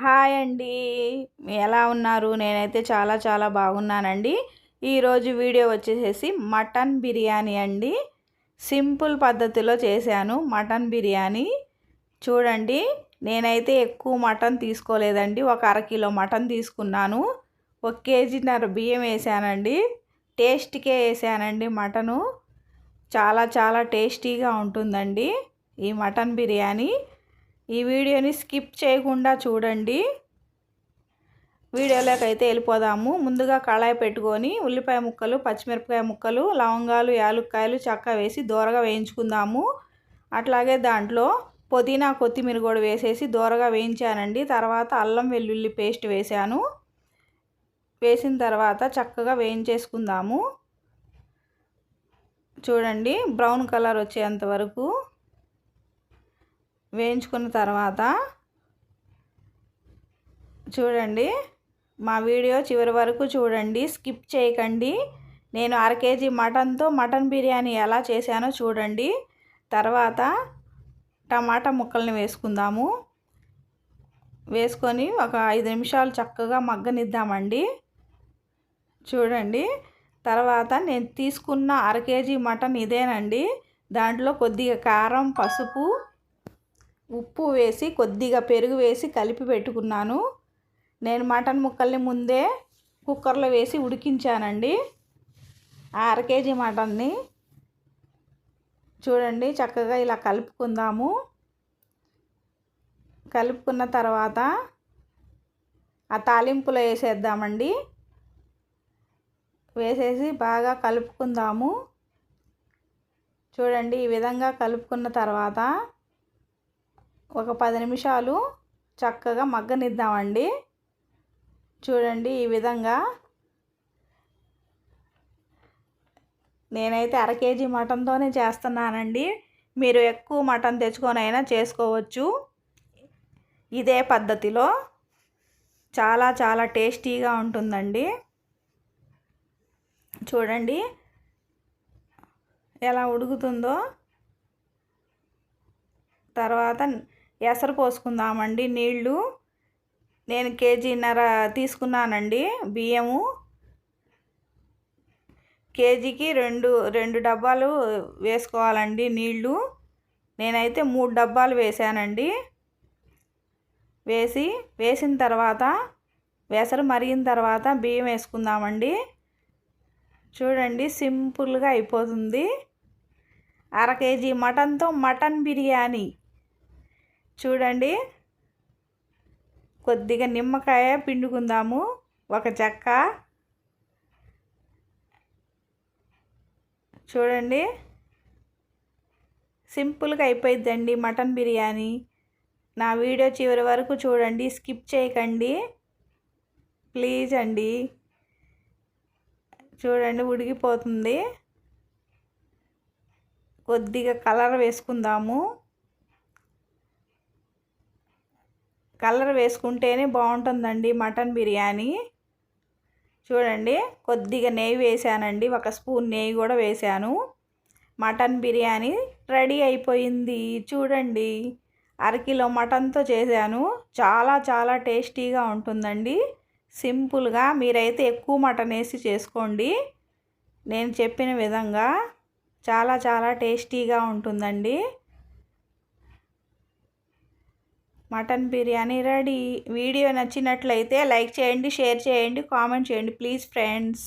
Hi అండి. ఎలా ఉన్నారు? నేనైతే చాలా చాలా బాగున్నానండి. ఈరోజు వీడియో వచ్చేసేసి మటన్ బిర్యానీ అండి. సింపుల్ పద్ధతిలో చేశాను మటన్ బిర్యానీ. చూడండి నేనైతే ఎక్కువ మటన్ తీసుకోలేదండి. ఒక అరకిలో మటన్ తీసుకున్నాను. ఒక కేజీన్నర బియ్యం వేసానండి. టేస్ట్కే వేసానండి మటను. చాలా చాలా టేస్టీగా ఉంటుందండి ఈ మటన్ బిర్యానీ. ఈ వీడియోని స్కిప్ చేయకుండా చూడండి. వీడియోలోకి అయితే వెళ్ళిపోదాము. ముందుగా కళాయి పెట్టుకొని ఉల్లిపాయ ముక్కలు పచ్చిమిరపకాయ ముక్కలు లవంగాలు యాలుక్కాయలు చక్క వేసి దూరగా వేయించుకుందాము. అట్లాగే దాంట్లో పుదీనా కొత్తిమీర కూడా వేసేసి దూరగా వేయించానండి. తర్వాత అల్లం వెల్లుల్లి పేస్ట్ వేసాను వేసిన తర్వాత చక్కగా వేయించేసుకుందాము. చూడండి బ్రౌన్ కలర్ వచ్చేంత వరకు. వేయించుకున్న తర్వాత చూడండి మా వీడియో చివరి వరకు చూడండి స్కిప్ చేయకండి. నేను అర కేజీ మటన్తో మటన్ బిర్యానీ ఎలా చేశానో చూడండి. తర్వాత టమాటా ముక్కల్ని వేసుకుందాము. వేసుకొని ఒక ఐదు నిమిషాలు చక్కగా మగ్గనిద్దామండి. చూడండి తర్వాత నేను తీసుకున్న అర కేజీ మటన్ ఇదేనండి. దాంట్లో కొద్దిగా కారం పసుపు ఉప్పు వేసి కొద్దిగా పెరుగు వేసి కలిపి పెట్టుకున్నాను. నేను మటన్ ముక్కల్ని ముందే కుక్కర్లో వేసి ఉడికించానండి. అర కేజీ మటన్ని చూడండి చక్కగా ఇలా కలుపుకుందాము. కలుపుకున్న తర్వాత ఆ తాలింపులో వేసేద్దామండి. వేసేసి బాగా కలుపుకుందాము. చూడండి ఈ విధంగా కలుపుకున్న తర్వాత ఒక పది నిమిషాలు చక్కగా మగ్గనిద్దామండి. చూడండి ఈ విధంగా. నేనైతే అర కేజీ మటన్తోనే చేస్తున్నానండి. మీరు ఎక్కువ మటన్ తెచ్చుకొనైనా చేసుకోవచ్చు. ఇదే పద్ధతిలో. చాలా చాలా టేస్టీగా ఉంటుందండి. చూడండి ఎలా ఉడుకుతుందో. తర్వాత ఎసరు పోసుకుందామండి నీళ్ళు. నేను కేజీన్నర తీసుకున్నానండి బియ్యము. కేజీకి రెండు రెండు డబ్బాలు వేసుకోవాలండి నీళ్ళు. నేనైతే మూడు డబ్బాలు వేసానండి వేసి వేసిన తర్వాత వేసరు మరిగిన తర్వాత బియ్యం వేసుకుందామండి. చూడండి సింపుల్గా అయిపోతుంది. అర కేజీ మటన్తో మటన్ బిర్యానీ. చూడండి. కొద్దిగా నిమ్మకాయ పిండుకుందాము. ఒక చెక్క. చూడండి. సింపుల్గా అయిపోయిద్దండి మటన్ బిర్యానీ. నా వీడియో చివరి వరకు చూడండి. స్కిప్ చేయకండి. ప్లీజ్ అండి. చూడండి ఉడికిపోతుంది. కొద్దిగా కలర్ వేసుకుందాము. కలర్ వేసుకుంటేనే బాగుంటుందండి మటన్ బిర్యానీ. చూడండి కొద్దిగా నెయ్యి వేసానండి ఒక స్పూన్ నెయ్యి కూడా వేసాను. మటన్ బిర్యానీ రెడీ అయిపోయింది చూడండి. అరకిలో మటన్తో చేశాను చాలా చాలా టేస్టీగా ఉంటుందండి. సింపుల్గా మీరైతే ఎక్కువ మటన్ వేసి చేసుకోండి. నేను చెప్పిన విధంగా చాలా చాలా టేస్టీగా ఉంటుందండి. Mutton biryani ready. వీడియో నచ్చినట్లయితే లైక్ చేయండి షేర్ చేయండి కామెంట్ చేయండి ప్లీజ్ ఫ్రెండ్స్.